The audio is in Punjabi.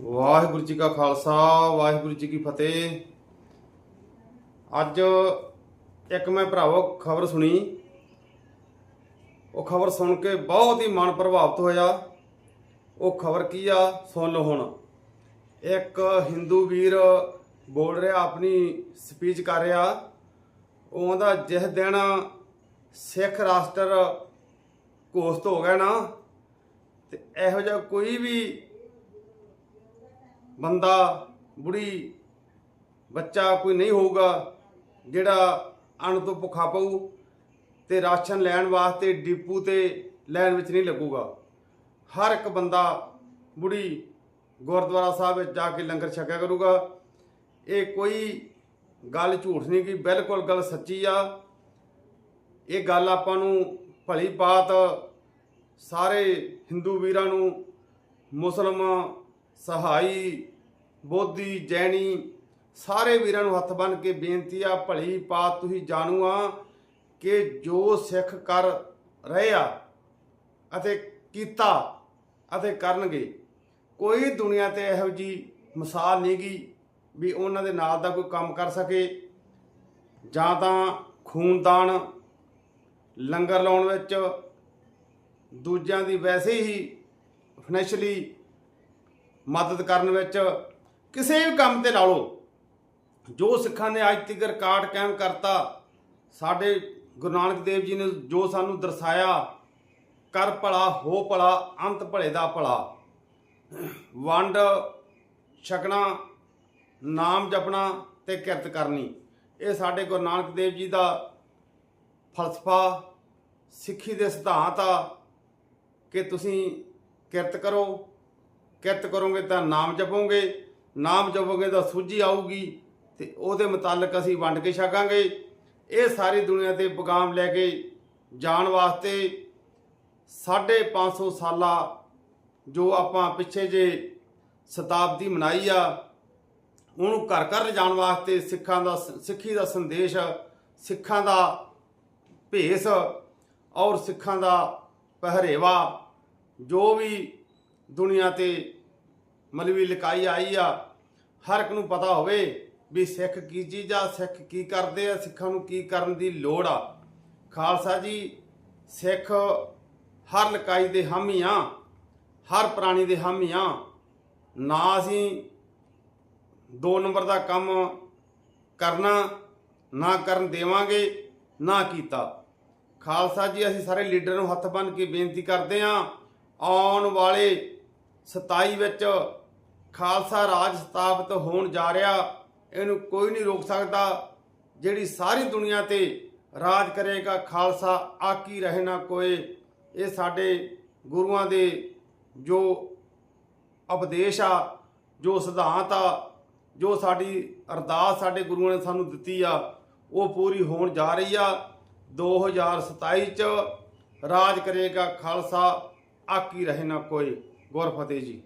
ਵਾਹਿਗੁਰੂ ਜੀ ਕਾ ਖਾਲਸਾ, ਵਾਹਿਗੁਰੂ ਜੀ ਕੀ ਫਤਿਹ। ਅੱਜ ਇੱਕ ਮੈਂ ਭਰਾਵੋ ਖਬਰ ਸੁਣੀ। ਉਹ ਖਬਰ ਸੁਣ ਕੇ ਬਹੁਤ ਹੀ ਮਨ ਪ੍ਰਭਾਵਿਤ ਹੋਇਆ। ਉਹ ਖਬਰ ਕੀ ਆ? ਸੁਣ ਲਓ ਹੁਣ। ਇੱਕ ਹਿੰਦੂ ਵੀਰ ਬੋਲ ਰਿਹਾ, ਆਪਣੀ ਸਪੀਚ ਕਰ ਰਿਹਾ। ਉਹਦਾ ਜਿਸ ਦਿਨ ਸਿੱਖ ਰਾਸ਼ਟਰ ਘੋਸ਼ਿਤ ਹੋ ਗਿਆ ਨਾ, ਤੇ ਇਹੋ ਜਿਹਾ ਕੋਈ ਵੀ ਬੰਦਾ, ਬੁੜੀ, ਬੱਚਾ ਕੋਈ ਨਹੀਂ ਹੋਊਗਾ ਜਿਹੜਾ ਅਣ ਤੋਂ ਭੁੱਖਾ ਪਊ ਤੇ ਰਾਸ਼ਨ ਲੈਣ ਵਾਸਤੇ, ਡੀਪੂ ਤੇ ਲੈਣ ਵਿੱਚ ਨਹੀਂ ਲੱਗੂਗਾ। ਹਰ ਇੱਕ ਬੰਦਾ, ਬੁੜੀ ਗੁਰਦੁਆਰਾ ਸਾਹਿਬ ਵਿੱਚ ਜਾ ਕੇ ਲੰਗਰ ਛਕਿਆ ਕਰੂਗਾ। ਇਹ ਕੋਈ ਗੱਲ ਝੂਠ ਨਹੀਂ ਕੀ ਬਿਲਕੁਲ ਗੱਲ ਸੱਚੀ ਆ। ਇਹ ਗੱਲ ਆਪਾਂ ਨੂੰ ਭਲੀ ਬਾਤ ਸਾਰੇ ਹਿੰਦੂ ਵੀਰਾਂ ਨੂੰ, ਮੁਸਲਮ ਸਹਾਈ, ਬੋਧੀ ਜੈਨੀ ਸਾਰੇ ਵੀਰਾਂ ਨੂੰ ਹੱਥ ਬੰਨ ਕੇ ਬੇਨਤੀ ਆ, ਭਲੀ ਪਾਤ ਤੁਸੀਂ ਜਾਣੂ ਆ ਕਿ ਜੋ ਸਿੱਖ ਕਰ ਰਹੇ ਆ ਅਤੇ ਕੀਤਾ ਅਤੇ ਕਰਨਗੇ, ਕੋਈ ਦੁਨੀਆ ਤੇ ਇਹੋ ਜੀ ਮਿਸਾਲ ਨਹੀਂ ਨਹੀਂਗੀ ਵੀ ਉਹਨਾਂ ਦੇ ਨਾਲ ਦਾ ਕੋਈ ਕੰਮ ਕਰ ਸਕੇ। ਜਾਂ ਤਾਂ ਖੂਨਦਾਨ, ਲੰਗਰ ਲਾਉਣ ਵਿੱਚ, ਦੂਜਿਆਂ ਦੀ ਵੈਸੇ ਹੀ ਫਾਈਨੈਂਸ਼ਲੀ ਮਦਦ ਕਰਨ ਵਿੱਚ ਕਿਸੇ ਵੀ ਕੰਮ ਤੇ ਲਾ ਲਓ। ਜੋ ਸਿੱਖਾਂ ਨੇ ਅੱਜ ਤੱਕ ਰਿਕਾਰਡ ਕਾਇਮ ਕਰਤਾ, ਸਾਡੇ ਗੁਰੂ ਨਾਨਕ ਦੇਵ ਜੀ ਨੇ ਜੋ ਸਾਨੂੰ ਦਰਸਾਇਆ, ਕਰ ਭਲਾ, ਹੋ ਭਲਾ, ਅੰਤ ਭਲੇ ਦਾ ਭਲਾ। ਵੰਡ, ਛਕਣਾ, ਨਾਮ ਜਪਣਾ ਤੇ ਕਿਰਤ ਕਰਨੀ, ਇਹ ਸਾਡੇ ਗੁਰੂ ਨਾਨਕ ਦੇਵ ਜੀ ਦਾ ਫਲਸਫਾ, ਸਿੱਖੀ ਦੇ ਸਿਧਾਂਤ ਆ ਕਿ ਤੁਸੀਂ ਕਿਰਤ ਕਰੋ ਕਿਰਤ ਕਰੋਗੇ ਤਾਂ ਨਾਮ ਜਪੋਗੇ। ਨਾਮ ਜਪੋਗੇ ਤਾਂ ਸੂਝੀ ਆਊਗੀ। ਤੇ ਉਹਦੇ ਮੁਤਲਕ ਅਸੀਂ ਵੰਡ ਕੇ ਛਕਾਂਗੇ। ਇਹ ਸਾਰੀ ਦੁਨੀਆ ਤੇ ਪੈਗਾਮ ਲੈ ਕੇ ਜਾਣ ਵਾਸਤੇ 550 ਸਾਲਾ ਜੋ ਆਪਾਂ ਪਿੱਛੇ ਜੇ ਸ਼ਤਾਬਦੀ ਮਨਾਈ ਆ, ਉਹਨੂੰ ਘਰ ਘਰ ਲਿਜਾਣ ਵਾਸਤੇ ਸਿੱਖਾਂ ਦਾ ਸਿੱਖੀ ਦਾ ਸੰਦੇਸ਼, ਸਿੱਖਾਂ ਦਾ ਭੇਸ ਔਰ ਸਿੱਖਾਂ ਦਾ ਪਹਿਰੇਵਾ ਜੋ ਵੀ ਦੁਨੀਆ ਤੇ ਮਲਵੀ ਲਕਾਈ ਆਈ ਆ, ਹਰ ਇੱਕ ਨੂੰ ਪਤਾ ਹੋਵੇ ਵੀ ਸਿੱਖ ਕੀ ਚੀਜ਼ ਆ, ਸਿੱਖ ਕੀ ਕਰਦੇ ਆ, ਸਿੱਖਾਂ ਨੂੰ ਕੀ ਕਰਨ ਦੀ ਲੋੜ ਆ। ਖਾਲਸਾ ਜੀ, ਸਿੱਖ ਹਰ ਲਕਾਈ ਦੇ ਹਾਮੀ ਆ, ਹਰ ਪ੍ਰਾਣੀ ਦੇ ਹਾਮੀ ਆ। ਨਾ ਅਸੀਂ ਦੋ ਨੰਬਰ ਦਾ ਕੰਮ ਕਰਨਾ, ਨਾ ਕਰਨ ਦੇਵਾਂਗੇ, ਨਾ ਕੀਤਾ। ਖਾਲਸਾ ਜੀ, ਅਸੀਂ ਸਾਰੇ ਲੀਡਰ ਨੂੰ ਹੱਥ ਬੰਨ੍ਹ ਕੇ ਬੇਨਤੀ ਕਰਦੇ ਹਾਂ, ਆਉਣ ਵਾਲੇ 27 ਵਿੱਚ ਖਾਲਸਾ ਰਾਜ ਸਥਾਪਿਤ ਹੋਣ ਜਾ ਰਿਹਾ, ਇਹਨੂੰ ਕੋਈ ਨਹੀਂ ਰੋਕ ਸਕਦਾ। ਜਿਹੜੀ ਸਾਰੀ ਦੁਨੀਆ ਤੇ ਰਾਜ ਕਰੇਗਾ, ਖਾਲਸਾ, ਆਕੀ ਰਹੇ ਨਾ ਕੋਏ। ਇਹ ਸਾਡੇ ਗੁਰੂਆਂ ਦੇ ਜੋ ਉਪਦੇਸ਼ ਆ, ਜੋ ਸਿਧਾਂਤ ਆ, ਜੋ ਸਾਡੀ ਅਰਦਾਸ ਸਾਡੇ ਗੁਰੂਆਂ ਨੇ ਸਾਨੂੰ ਦਿੱਤੀ ਆ, ਉਹ ਪੂਰੀ ਹੋਣ ਜਾ ਰਹੀ ਆ। 2027 ਚ ਰਾਜ ਕਰੇਗਾ, ਖਾਲਸਾ, ਆਕੀ ਰਹੇ ਨਾ ਕੋਈ गौर फतेह जी